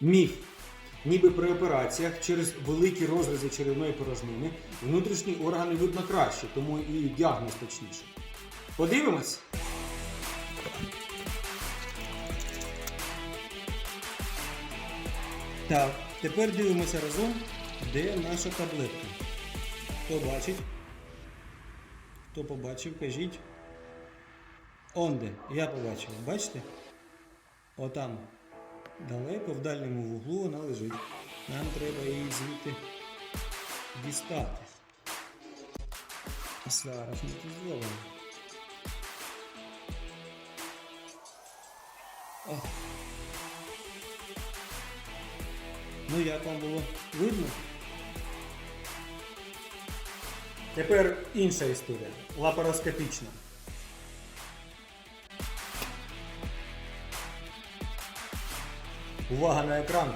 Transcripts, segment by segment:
Міф. Ніби при операціях через великі розрізи черевної порожнини внутрішні органи видно краще, тому і діагноз точніше. Подивимось. Так, тепер дивимося разом, де наша таблетка. Хто бачить? Хто побачив, кажіть. Онде, я побачив. Бачите? Отам. Далеко в дальньому вуглу вона лежить. Нам треба її звідти дістати. Зараз ми це зробимо. Ну як вам було видно? Тепер інша історія. Лапароскопічна. Увага на екран.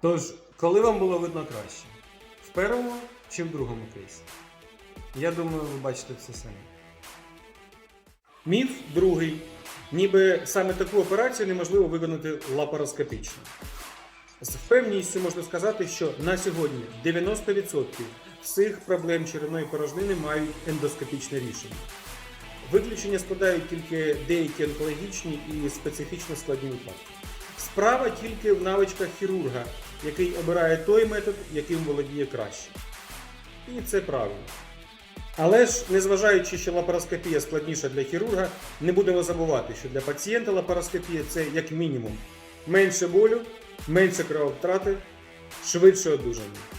Тож, коли вам було видно краще? В першому чи в другому кейсі? Я думаю, ви бачите все самі. Міф другий. Ніби саме таку операцію неможливо виконати лапароскопічно. З впевненістю можна сказати, що на сьогодні 90% всіх проблем черевної порожнини мають ендоскопічне рішення. Виключення складають тільки деякі онкологічні і специфічно складні випадки. Справа тільки в навичках хірурга, який обирає той метод, яким володіє краще. І це правильно. Але ж, незважаючи, що лапароскопія складніша для хірурга, не будемо забувати, що для пацієнта лапароскопія це як мінімум менше болю, менше крововтрати, швидше одужання.